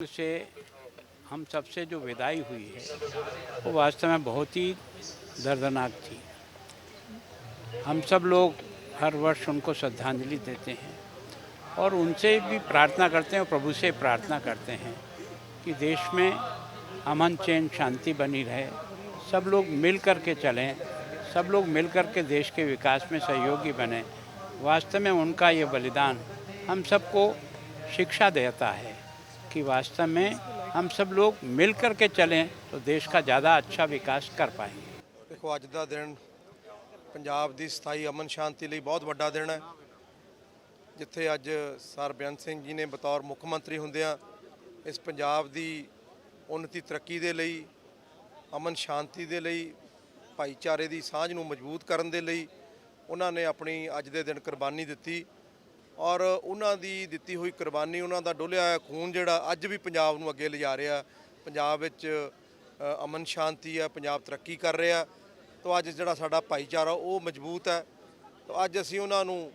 से हम सबसे जो विदाई हुई है, वो वास्तव में बहुत ही दर्दनाक थी। हम सब लोग हर वर्ष उनको श्रद्धांजलि देते हैं और उनसे भी प्रार्थना करते हैं और प्रभु से प्रार्थना करते हैं कि देश में अमन चैन शांति बनी रहे। सब लोग मिल कर के चलें, सब लोग मिल कर के देश के विकास में सहयोगी बने। वास्तव में उनका ये बलिदान हम सबको शिक्षा देता है। की वास्तव में हम सब लोग मिल कर के चलें तो देश का ज़्यादा अच्छा विकास कर पाएंगे। देखो अज का दिन ਪੰਜਾਬ ਦੀ ਸਥਾਈ ਅਮਨ ਸ਼ਾਂਤੀ ਲਈ ਬਹੁਤ ਵੱਡਾ ਦਿਨ ਹੈ ਜਿੱਥੇ ਅੱਜ ਸਰ ਬੇਅੰਤ ਸਿੰਘ ਜੀ ਨੇ ਬਤੌਰ ਮੁੱਖ ਮੰਤਰੀ ਹੁੰਦਿਆਂ ਇਸ ਪੰਜਾਬ ਦੀ ਉન્નਤੀ ਤਰੱਕੀ ਦੇ ਲਈ ਅਮਨ ਸ਼ਾਂਤੀ ਦੇ ਲਈ ਭਾਈਚਾਰੇ ਦੀ ਸਾਂਝ ਨੂੰ ਮਜ਼ਬੂਤ ਕਰਨ ਦੇ ਲਈ ਉਹਨਾਂ ਨੇ ਆਪਣੀ ਅੱਜ ਦੇ ਦਿਨ ਕੁਰਬਾਨੀ ਦਿੱਤੀ ਔਰ ਉਹਨਾਂ ਦੀ ਦਿੱਤੀ ਹੋਈ ਕੁਰਬਾਨੀ, ਉਹਨਾਂ ਦਾ ਡੋਲਿਆ ਹੋਇਆ ਖੂਨ ਜਿਹੜਾ ਅੱਜ ਵੀ ਪੰਜਾਬ ਨੂੰ ਅੱਗੇ ਲਿਜਾ ਰਿਹਾ। ਪੰਜਾਬ ਵਿੱਚ ਅਮਨ ਸ਼ਾਂਤੀ ਹੈ, ਪੰਜਾਬ ਤਰੱਕੀ ਕਰ ਰਿਹਾ। ਤਾਂ ਅੱਜ ਜਿਹੜਾ ਸਾਡਾ ਭਾਈਚਾਰਾ, ਉਹ ਮਜ਼ਬੂਤ ਹੈ। ਤਾਂ ਅੱਜ ਅਸੀਂ ਉਹਨਾਂ ਨੂੰ,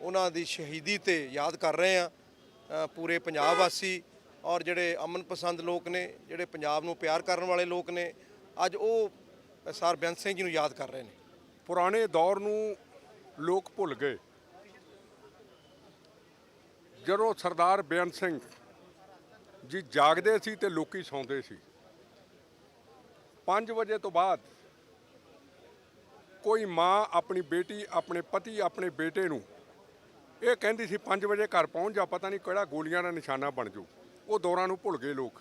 ਉਹਨਾਂ ਦੀ ਸ਼ਹੀਦੀ ਤੇ ਯਾਦ ਕਰ ਰਹੇ ਹਾਂ ਪੂਰੇ ਪੰਜਾਬ ਵਾਸੀ। ਔਰ ਜਿਹੜੇ ਅਮਨ ਪਸੰਦ ਲੋਕ ਨੇ, ਜਿਹੜੇ ਪੰਜਾਬ ਨੂੰ ਪਿਆਰ ਕਰਨ ਵਾਲੇ ਲੋਕ ਨੇ, ਅੱਜ ਉਹ ਸਰ ਬੇਅੰਤ ਸਿੰਘ ਜੀ ਨੂੰ ਯਾਦ ਕਰ ਰਹੇ ਨੇ। ਪੁਰਾਣੇ ਦੌਰ ਨੂੰ ਲੋਕ ਭੁੱਲ ਗਏ। ਜਦੋਂ ਸਰਦਾਰ ਬੇਅੰਤ ਸਿੰਘ ਜੀ ਜਾਗਦੇ ਸੀ ਤੇ ਲੋਕੀ ਸੌਂਦੇ ਸੀ 5 ਵਜੇ ਤੋਂ ਬਾਅਦ ਕੋਈ ਮਾਂ ਆਪਣੀ ਬੇਟੀ, ਆਪਣੇ ਪਤੀ, ਆਪਣੇ ਬੇਟੇ ਨੂੰ ਇਹ ਕਹਿੰਦੀ ਸੀ 5 ਵਜੇ ਘਰ ਪਹੁੰਚ ਜਾ, ਪਤਾ ਨਹੀਂ ਕਿਹੜਾ ਗੋਲੀਆਂ ਦਾ ਨਿਸ਼ਾਨਾ ਬਣ ਜਾਊ। ਉਹ ਦੌਰਾਂ ਨੂੰ ਭੁੱਲ ਗਏ ਲੋਕ।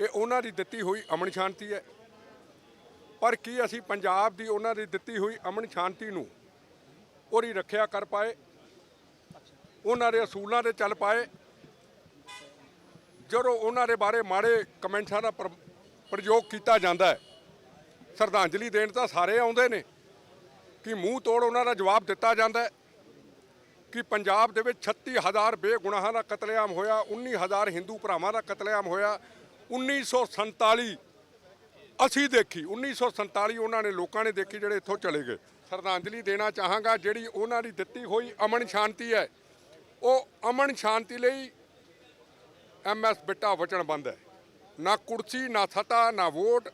ਇਹ ਉਹਨਾਂ ਦੀ ਦਿੱਤੀ ਹੋਈ ਅਮਨ ਸ਼ਾਂਤੀ ਹੈ। ਪਰ ਕੀ ਅਸੀਂ ਪੰਜਾਬ ਦੀ ਉਹਨਾਂ ਦੀ ਦਿੱਤੀ ਹੋਈ ਅਮਨ ਸ਼ਾਂਤੀ ਨੂੰ ਉਹਦੀ ਰੱਖਿਆ ਕਰ ਪਾਏ? ਉਹਨਾਂ ਦੇ ਅਸੂਲਾਂ ਤੇ ਚੱਲ ਪਾਏ। ਜਦੋਂ ਉਹਨਾਂ ਦੇ ਬਾਰੇ ਮਾੜੇ ਕਮੈਂਟਾਂ ਦਾ ਪ੍ਰਯੋਗ ਕੀਤਾ ਜਾਂਦਾ ਹੈ, ਸ਼ਰਧਾਂਜਲੀ ਦੇਣ ਤਾਂ ਸਾਰੇ ਆਉਂਦੇ ਨੇ, ਕਿ ਮੂੰਹ ਤੋੜ ਉਹਨਾਂ ਦਾ ਜਵਾਬ ਦਿੱਤਾ ਜਾਂਦਾ ਹੈ, ਕਿ ਪੰਜਾਬ ਦੇ ਵਿੱਚ 36000 ਬੇਗੁਨਾਹਾਂ ਦਾ ਕਤਲੇਆਮ ਹੋਇਆ 19000 ਹਿੰਦੂ ਭਰਾਵਾਂ ਦਾ ਕਤਲੇਆਮ ਹੋਇਆ 1947 ਅਸੀਂ ਦੇਖੀ 1947 ਉਹਨਾਂ ਨੇ ਲੋਕਾਂ ਨੇ ਦੇਖੀ ਜਿਹੜੇ ਇੱਥੋਂ ਚਲੇ ਗਏ। ਸ਼ਰਧਾਂਜਲੀ ਦੇਣਾ ਚਾਹਾਂਗਾ, ਜਿਹੜੀ ਉਹਨਾਂ ਦੀ ਦਿੱਤੀ ਹੋਈ ਅਮਨ ਸ਼ਾਂਤੀ ਹੈ ਉਹ ਅਮਨ ਸ਼ਾਂਤੀ ਲਈ ਐਮਐਸ ਬਿੱਟਾ ਵਚਨਬੰਦ ਹੈ। ਨਾ ਕੁਰਸੀ, ਨਾ ਸੱਤਾ, ਨਾ ਵੋਟ,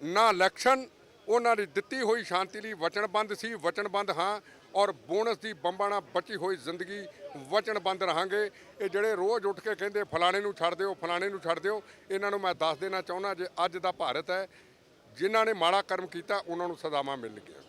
ਨਾ ਇਲੈਕਸ਼ਨ, ਉਹਨਾਂ ਦੀ ਦਿੱਤੀ ਹੋਈ ਸ਼ਾਂਤੀ ਲਈ ਵਚਨਬੰਦ ਸੀ। ਵਚਨਬੰਦ ਹਾਂ ਔਰ ਬੋਨਸ ਦੀ ਬੰਬਾਂ ਨਾਲ ਬਚੀ ਹੋਈ ਜ਼ਿੰਦਗੀ ਵਚਨਬੰਦ ਰਹਾਂਗੇ। ਇਹ ਜਿਹੜੇ ਰੋਜ਼ ਉੱਠ ਕੇ ਕਹਿੰਦੇ ਫਲਾਣੇ ਨੂੰ ਛੱਡ ਦਿਓ, ਫਲਾਣੇ ਨੂੰ ਛੱਡ ਦਿਓ, ਇਹਨਾਂ ਨੂੰ ਮੈਂ ਦੱਸ ਦੇਣਾ ਚਾਹੁੰਦਾ, ਜੇ ਅੱਜ ਦਾ ਭਾਰਤ ਹੈ, ਜਿਨ੍ਹਾਂ ਨੇ ਮਾੜਾ ਕਰਮ ਕੀਤਾ, ਉਹਨਾਂ ਨੂੰ ਸਜ਼ਾਵਾਂ ਮਿਲਣਗੀਆਂ।